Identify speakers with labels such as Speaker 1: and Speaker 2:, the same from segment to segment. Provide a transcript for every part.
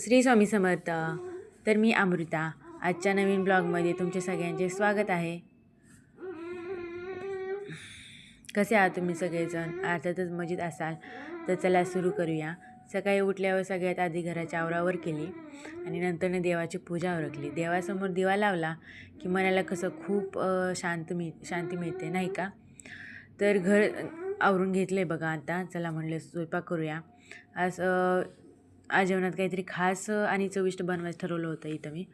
Speaker 1: श्री स्वामी समर्थ. तर मी अमृता. आजच्या नवीन ब्लॉगमध्ये तुमचे सगळ्यांचे स्वागत आहे. कसे आहात तुम्ही सगळेजण? अर्थातच मजेत असाल? तर चला सुरू करूया. सकाळी उठल्यावर सगळ्यात आधी घराच्या आवरावर केली आणि नंतरनं देवाची पूजा ओळखली देवासमोर दिवा लावला की मनाला कसं खूप शांत मिळ शांती मिळते नाही का? तर घर आवरून घेतलं आहे बघा आता. चला म्हणलं स्वयंपाक करूया. आज आज जेवणात काहीतरी खास आणि चविष्ट बनवायचं ठरवलं होतं इथं मी.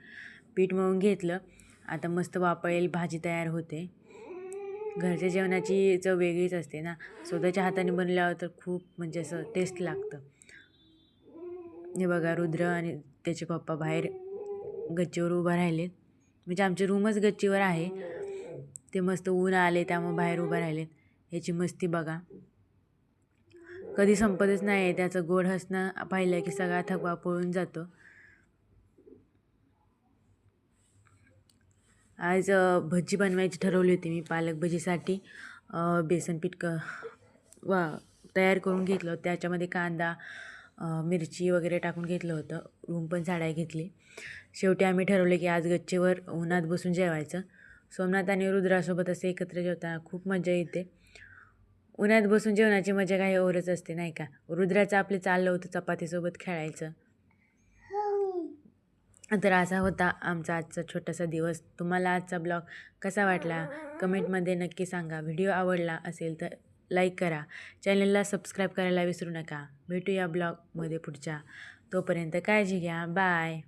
Speaker 1: पीठ मळून घेतलं. आता मस्त वापळेल भाजी तयार होते. घरच्या जेवणाची चव वेगळीच असते ना. स्वतःच्या हाताने बनल्यावर तर खूप म्हणजे असं टेस्ट लागतं. हे बघा रुद्र आणि त्याचे पप्पा बाहेर गच्चीवर उभा राहिलेत म्हणजे आमचे रूमच गच्चीवर आहे. ते मस्त ऊन आले त्यामुळे बाहेर उभा राहिलेत याची मस्ती बघा. कधी संपतच नाही त्याचं गोड हसणं पाहिलं की सगळा थकवा पळून जातो. आज भजी बनवायची ठरवली होती मी पालक भजीसाठी. बेसन पीठ क वा तयार करून घेतलं होतं. त्याच्यामध्ये कांदा मिरची वगैरे टाकून घेतलं होतं. रूम पण झाडाय घेतली. शेवटी आम्ही ठरवलं की आज गच्चीवर उन्हात बसून जेवायचं. सोमनाथ आणि रुद्रासोबत असं एकत्र जेवताना खूप मजा येते. उन्हात बसून जेवणाची मजा काही ओरच असते नाही का? रुद्राचं आपलं चाललं होतं चपातीसोबत खेळायचं. तर असा होता आमचा आजचा छोटासा दिवस. तुम्हाला आजचा ब्लॉग कसा वाटला? कमेंटमध्ये नक्की सांगा. व्हिडिओ आवडला असेल तर लाईक करा. चॅनलला सबस्क्राईब करायला विसरू नका. भेटूया ब्लॉगमध्ये पुढच्या. तोपर्यंत काळजी घ्या. बाय.